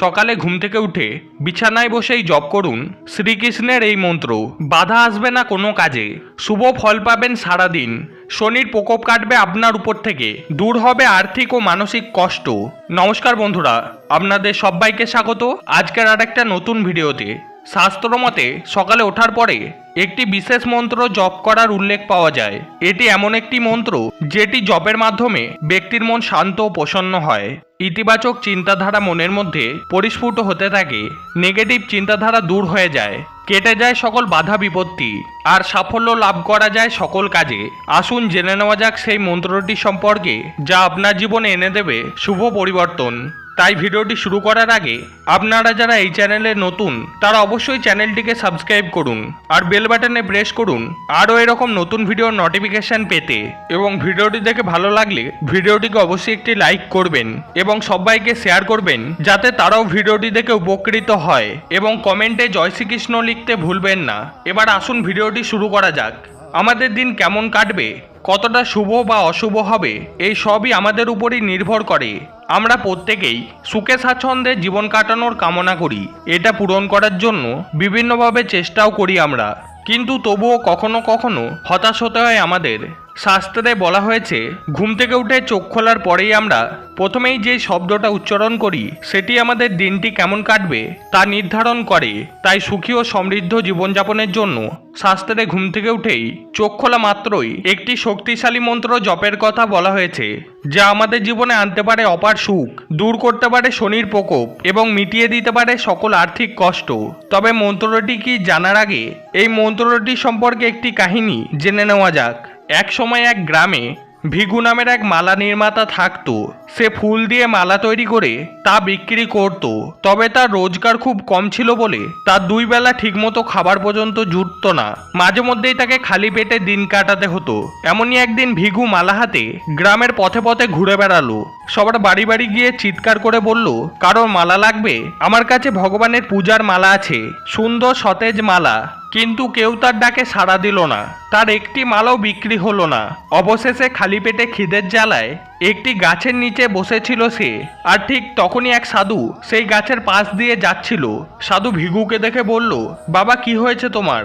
সকালে ঘুম থেকে উঠে বিছানায় বসেই জপ করুন। শ্রীকৃষ্ণের এই মন্ত্র, বাধা আসবে না কোনো কাজে। শুভ ফল পাবেন সারাদিন। শনির প্রকোপ কাটবে আপনার উপর থেকে। দূর হবে আর্থিক ও মানসিক কষ্ট। নমস্কার বন্ধুরা, আপনাদের সবাইকে স্বাগত। আজকের আর একটা নতুন ভিডিওতে শাস্ত্র মতে, সকালে ওঠার পরে একটি বিশেষ মন্ত্র জপ করার উল্লেখ পাওয়া যায়। এটি এমন একটি মন্ত্র যেটি জপের মাধ্যমে ব্যক্তির মন শান্ত ও প্রসন্ন হয়। ইতিবাচক চিন্তাধারা মনের মধ্যে পরিস্ফুট হতে থাকে, নেগেটিভ চিন্তাধারা দূর হয়ে যায়, কেটে যায় সকল বাধা বিপত্তি, আর সাফল্য লাভ করা যায় সকল কাজে। আসুন জেনে নেওয়া যাক সেই মন্ত্রটি সম্পর্কে, যা আপনার জীবনে এনে দেবে শুভ পরিবর্তন। তাই ভিডিওটি শুরু করার আগে, আপনারা যারা এই চ্যানেলে নতুন, তারা অবশ্যই চ্যানেলটিকে সাবস্ক্রাইব করুন আর বেল বাটনে প্রেস করুন। আরও এরকম নতুন ভিডিওর নোটিফিকেশন পেতে এবং ভিডিওটি দেখে ভালো লাগলে ভিডিওটিকে অবশ্যই একটি লাইক করবেন এবং সবাইকে শেয়ার করবেন, যাতে তারাও ভিডিওটি দেখে উপকৃত হয় এবং কমেন্টে জয় শ্রীকৃষ্ণ লিখতে ভুলবেন না। এবার আসুন ভিডিওটি শুরু করা যাক। আমাদের দিন কেমন কাটবে, কতটা শুভ বা অশুভ হবে, এই সবই আমাদের উপরই নির্ভর করে। আমরা প্রত্যেকেই সুখে স্বাচ্ছন্দ্যে জীবন কাটানোর কামনা করি। এটা পূরণ করার জন্য বিভিন্নভাবে চেষ্টাও করি আমরা। কিন্তু তবুও কখনো কখনো হতাশ হতে হয় আমাদের। শাস্ত্রে বলা হয়েছে, ঘুম থেকে উঠে চোখ খোলার পরেই আমরা প্রথমেই যে শব্দটা উচ্চারণ করি, সেটি আমাদের দিনটি কেমন কাটবে তা নির্ধারণ করে। তাই সুখী ও সমৃদ্ধ জীবনযাপনের জন্য শাস্ত্রে ঘুম থেকে উঠেই চোখ খোলা মাত্রই একটি শক্তিশালী মন্ত্র জপের কথা বলা হয়েছে, যা আমাদের জীবনে আনতে পারে অপার সুখ, দূর করতে পারে শনির প্রকোপ এবং মিটিয়ে দিতে পারে সকল আর্থিক কষ্ট। তবে মন্ত্রটি কি জানার আগে, এই মন্ত্রটি সম্পর্কে একটি কাহিনী জেনে নেওয়া যাক। এক সময় এক গ্রামে ভিগু নামের এক মালা নির্মাতা থাকতো। সে ফুল দিয়ে মালা তৈরি করে তা বিক্রি করত। তবে তার রোজগার খুব কম ছিল বলে তার দুই বেলা ঠিকমতো খাবার পর্যন্ত জুটতো না। মাঝে মধ্যেই তাকে খালি পেটে দিন কাটাতে হতো। এমনই একদিন ভিগু মালা হাতে গ্রামের পথে পথে ঘুরে বেড়ালো। সবার বাড়ি বাড়ি গিয়ে চিৎকার করে বলল, কারোর মালা লাগবে? আমার কাছে ভগবানের পূজার মালা আছে। সুন্দর সতেজ মালা। কিন্তু কেউ তার ডাকে সাড়া দিল না। তার একটি মালও বিক্রি হলো না। অবশেষে খালি পেটে খিদের জ্বালায় একটি গাছের নিচে বসেছিল সে। আর ঠিক তখনই এক সাধু সেই গাছের পাশ দিয়ে যাচ্ছিল। সাধু ভিগুকে দেখে বলল, বাবা, কি হয়েছে তোমার?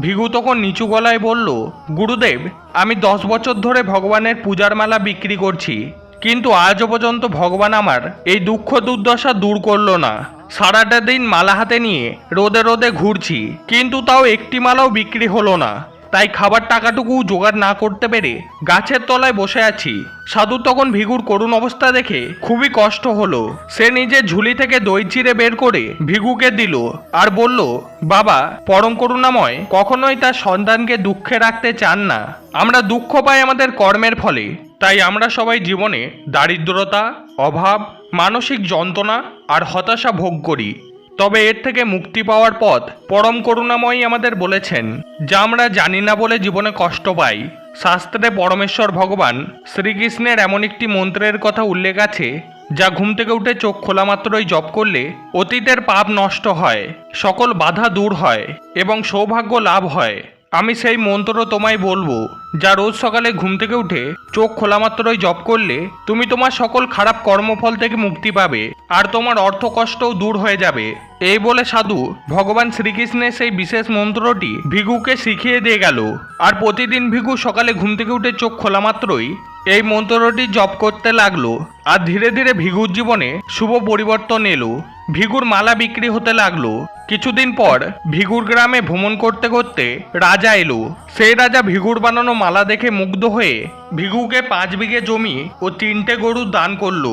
ভিগু তখন নিচু গলায় বলল, গুরুদেব, আমি দশ বছর ধরে ভগবানের পূজার মালা বিক্রি করছি। কিন্তু আজও পর্যন্ত ভগবান আমার এই দুঃখ দুর্দশা দূর করল না। সারাটা দিন মালা হাতে নিয়ে রোদে রোদে ঘুরছি, কিন্তু তাও একটি মালাও বিক্রি হলো না। তাই খাবার টাকাটুকু জোগাড় না করতে পেরে গাছের তলায় বসে আছি। সাধু তখন ভিগুর করুণ অবস্থা দেখে খুবই কষ্ট হলো। সে নিজের ঝুলি থেকে দই চিড়ে বের করে ভিগুকে দিল আর বলল, বাবা, পরম করুণাময়, কখনোই তার সন্তানকে দুঃখে রাখতে চান না। আমরা দুঃখ পাই আমাদের কর্মের ফলে। তাই আমরা সবাই জীবনে দারিদ্রতা, অভাব, মানসিক যন্ত্রণা আর হতাশা ভোগ করি। তবে এর থেকে মুক্তি পাওয়ার পথ পরম করুণাময়ী আমাদের বলেছেন, যা আমরা জানি না বলে জীবনে কষ্ট পাই। শাস্ত্রে পরমেশ্বর ভগবান শ্রীকৃষ্ণের এমন একটি মন্ত্রের কথা উল্লেখ আছে, যা ঘুম থেকে উঠে চোখ খোলা মাত্রই জপ করলে অতীতের পাপ নষ্ট হয়, সকল বাধা দূর হয় এবং সৌভাগ্য লাভ হয়। আমি সেই মন্ত্র তোমায় বলব, যা রোজ সকালে ঘুম থেকে উঠে চোখ খোলা মাত্রই জপ করলে তুমি তোমার সকল খারাপ কর্মফল থেকে মুক্তি পাবে, আর তোমার অর্থ কষ্টও দূর হয়ে যাবে। এই বলে সাধু ভগবান শ্রীকৃষ্ণের সেই বিশেষ মন্ত্রটি ভিগুকে শিখিয়ে দিয়ে গেল। আর প্রতিদিন ভিগু সকালে ঘুম থেকে উঠে চোখ খোলা মাত্রই এই মন্ত্রটি জপ করতে লাগল, আর ধীরে ধীরে ভিগুর জীবনে শুভ পরিবর্তন এলো। ভিগুর মালা বিক্রি হতে লাগল। কিছুদিন পর ভিগুর গ্রামে ভ্রমণ করতে করতে রাজা এলো। সেই রাজা ভিগুর বানানো মালা দেখে মুগ্ধ হয়ে ভিগুকে পাঁচ বিঘে জমি ও তিনটে গরু দান করল।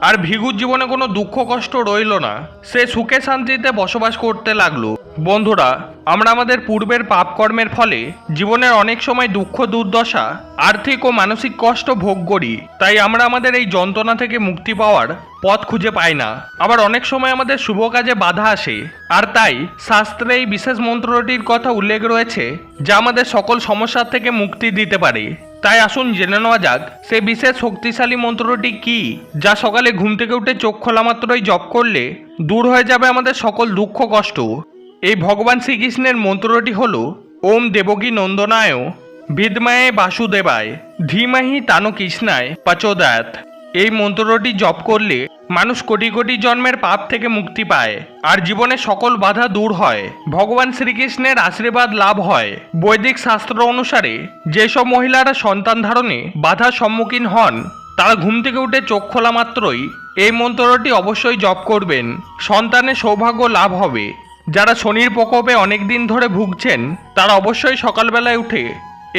আর ভিগুর জীবনে কোনো দুঃখ কষ্ট রইল না। সে সুখে শান্তিতে বসবাস করতে লাগল। বন্ধুরা, আমরা আমাদের পূর্বের পাপ কর্মের ফলে জীবনের অনেক সময় দুঃখ, দুর্দশা, আর্থিক ও মানসিক কষ্ট ভোগ করি। তাই আমরা আমাদের এই যন্ত্রণা থেকে মুক্তি পাওয়ার পথ খুঁজে পাই না। আবার অনেক সময় আমাদের শুভ কাজে বাধা আসে। আর তাই শাস্ত্রে এই বিশেষ মন্ত্রটির কথা উল্লেখ রয়েছে, যা আমাদের সকল সমস্যার থেকে মুক্তি দিতে পারে। তাই আসুন জেনে নেওয়া যাক, সে বিশেষ শক্তিশালী মন্ত্রটি কি, যা সকালে ঘুম থেকে উঠে চোখ খোলা মাত্রই জপ করলে দূর হয়ে যাবে আমাদের সকল দুঃখ, কষ্ট। এই ভগবান শ্রীকৃষ্ণের মন্ত্রটি হল, ওম দেবকী নন্দনায় বিদমায়ে বাসুদেবায়, ধীমাহি তানু কৃষ্ণায় পাচোদায়াত। এই মন্ত্রটি জপ করলে মানুষ কোটি কোটি জন্মের পাপ থেকে মুক্তি পায় আর জীবনে সকল বাধা দূর হয়। ভগবান শ্রীকৃষ্ণের আশীর্বাদ লাভ হয়। বৈদিক শাস্ত্র অনুসারে, যেসব মহিলারা সন্তান ধারণে বাধার সম্মুখীন হন, তারা ঘুম থেকে উঠে চোখ খোলা মাত্রই এই মন্ত্রটি অবশ্যই জপ করবেন। সন্তানের সৌভাগ্য লাভ হবে। যারা শনির প্রকোপে অনেক দিন ধরে ভুগছেন, তারা অবশ্যই সকালবেলায় উঠে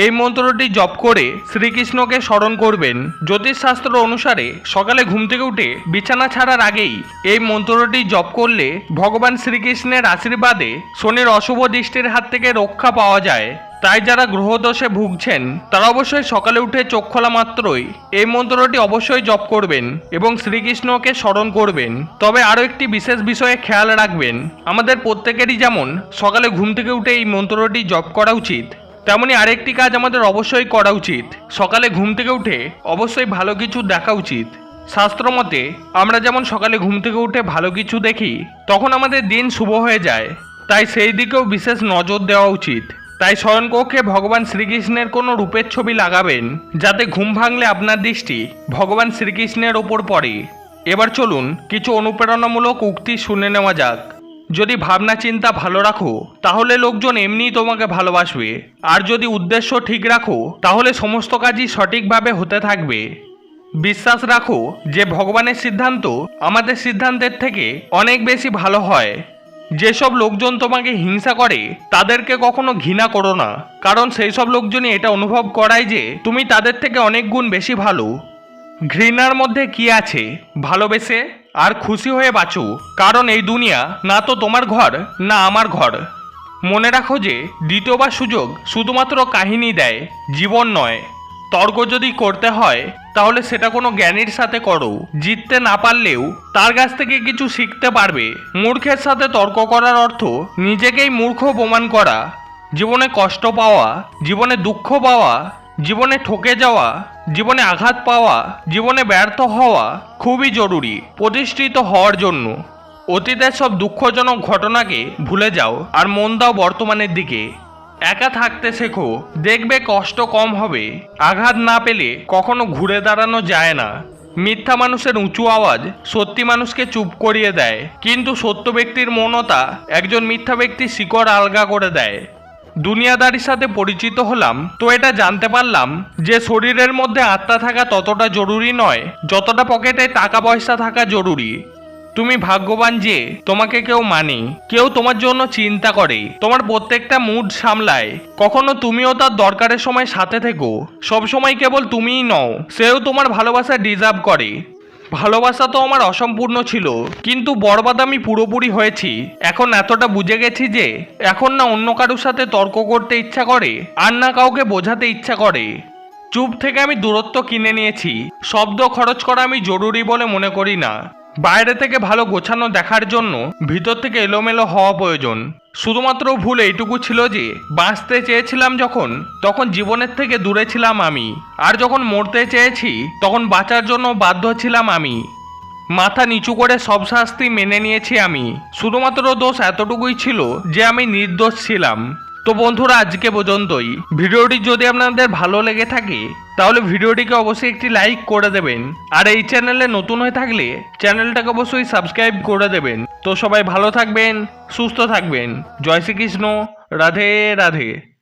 এই মন্ত্রটি জপ করে শ্রীকৃষ্ণকে স্মরণ করবেন। জ্যোতিষশাস্ত্র অনুসারে সকালে ঘুম থেকে উঠে বিছানা ছাড়ার আগেই এই মন্ত্রটি জপ করলে ভগবান শ্রীকৃষ্ণের আশীর্বাদে শনির অশুভ দৃষ্টির হাত থেকে রক্ষা পাওয়া যায়। তাই যারা গ্রহদোষে ভুগছেন, তারা অবশ্যই সকালে উঠে চোখ খোলা মাত্রই এই মন্ত্রটি অবশ্যই জপ করবেন এবং শ্রীকৃষ্ণকে স্মরণ করবেন। তবে আরও একটি বিশেষ বিষয়ে খেয়াল রাখবেন। আমাদের প্রত্যেকেরই যেমন সকালে ঘুম থেকে উঠে এই মন্ত্রটি জপ করা উচিত তেমনি আরেকটি কাজ আমাদের অবশ্যই করা উচিত। সকালে ঘুম থেকে উঠে অবশ্যই ভালো কিছু দেখা উচিত। শাস্ত্র মতে, আমরা যেমন সকালে ঘুম থেকে উঠে ভালো কিছু দেখি, তখন আমাদের দিন শুভ হয়ে যায়। তাই সেই দিকেও বিশেষ নজর দেওয়া উচিত। তাই শয়নকক্ষে ভগবান শ্রীকৃষ্ণের কোনো রূপের ছবি লাগাবেন, যাতে ঘুম ভাঙলে আপনার দৃষ্টি ভগবান শ্রীকৃষ্ণের ওপর পড়ে। এবার চলুন কিছু অনুপ্রেরণামূলক উক্তি শুনে নেওয়া যাক। যদি ভাবনা চিন্তা ভালো রাখো, তাহলে লোকজন এমনিই তোমাকে ভালোবাসবে। আর যদি উদ্দেশ্য ঠিক রাখো, তাহলে সমস্ত কাজই সঠিকভাবে হতে থাকবে। বিশ্বাস রাখো যে ভগবানের সিদ্ধান্ত আমাদের সিদ্ধান্তের থেকে অনেক বেশি ভালো হয়। যেসব লোকজন তোমাকে হিংসা করে, তাদেরকে কখনো ঘৃণা করো না। কারণ সেই সব লোকজনই এটা অনুভব করায় যে তুমি তাদের থেকে অনেক গুণ বেশি ভালো। ঘৃণার মধ্যে কি আছে? ভালোবেসে? আর খুশি হয়ে বাঁচো, কারণ এই দুনিয়া না তো তোমার ঘর, না আমার ঘর। মনে রাখো যে দ্বিতীয়বার সুযোগ শুধুমাত্র কাহিনী দেয়, জীবন নয়। তর্ক যদি করতে হয়, তাহলে সেটা কোনো জ্ঞানীর সাথে করো। জিততে না পারলেও তার কাছ থেকে কিছু শিখতে পারবে। মূর্খের সাথে তর্ক করার অর্থ নিজেকেই মূর্খ প্রমাণ করা। জীবনে কষ্ট পাওয়া, জীবনে দুঃখ পাওয়া জীবনে ঠকে যাওয়া, জীবনে আঘাত পাওয়া, জীবনে ব্যর্থ হওয়া খুবই জরুরি, প্রতিষ্ঠিত হওয়ার জন্য। অতীতের সব দুঃখজনক ঘটনাকে ভুলে যাও আর মন দাও বর্তমানের দিকে। একা থাকতে শেখো, দেখবে কষ্ট কম হবে। আঘাত না পেলে কখনো ঘুরে দাঁড়ানো যায় না। মিথ্যা মানুষের উঁচু আওয়াজ সত্যি মানুষকে চুপ করিয়ে দেয়। কিন্তু সত্য ব্যক্তির মনতা একজন মিথ্যা ব্যক্তির শিকড় আলগা করে দেয়। দুনিয়াদারির সাথে পরিচিত হলাম, তো এটা জানতে পারলাম যে শরীরের মধ্যে আত্মা থাকা ততটা জরুরি নয়, যতটা পকেটে টাকা পয়সা থাকা জরুরি। তুমি ভাগ্যবান যে, তোমাকে কেউ মানে কেউ তোমার জন্য চিন্তা করে, তোমার প্রত্যেকটা মুড সামলায়। কখনো তুমিও তার দরকারের সময় সাথে থেকো সব সময় কেবল তুমিই নও, সেও তোমার ভালোবাসা ডিজার্ভ করে। ভালোবাসা তো আমার অসম্পূর্ণ ছিল, কিন্তু বরবাদ আমি পুরোপুরি হয়েছি। এখন এতটা বুঝে গেছি যে, এখন না অন্য কারোর সাথে তর্ক করতে ইচ্ছা করে, আর না কাউকে বোঝাতে ইচ্ছা করে। চুপ থেকে আমি দূরত্ব কিনে নিয়েছি, শব্দ খরচ করা আমি জরুরি বলে মনে করি না। বাইরে থেকে ভালো গোছানো দেখার জন্য ভিতর থেকে এলোমেলো হওয়া প্রয়োজন। শুধুমাত্র ভুল এইটুকু ছিল যে, বাঁচতে চেয়েছিলাম যখন, তখন জীবনের থেকে দূরে ছিলাম আমি। আর যখন মরতে চেয়েছি, তখন বাঁচার জন্য বাধ্য ছিলাম আমি। মাথা নিচু করে সব শাস্তি মেনে নিয়েছি আমি। শুধুমাত্র দোষ এতটুকুই ছিল যে আমি নির্দোষ ছিলাম। তো বন্ধুরা, আজকে পর্যন্তই। ভিডিওটি যদি আপনাদের ভালো লেগে থাকে তাহলে ভিডিওটিকে অবশ্যই একটি লাইক করে দেবেন। আর এই চ্যানেলে নতুন হয়ে থাকলে চ্যানেলটাকে অবশ্যই সাবস্ক্রাইব করে দেবেন। তো সবাই ভালো থাকবেন, সুস্থ থাকবেন। জয় শ্রীকৃষ্ণ, রাধে রাধে।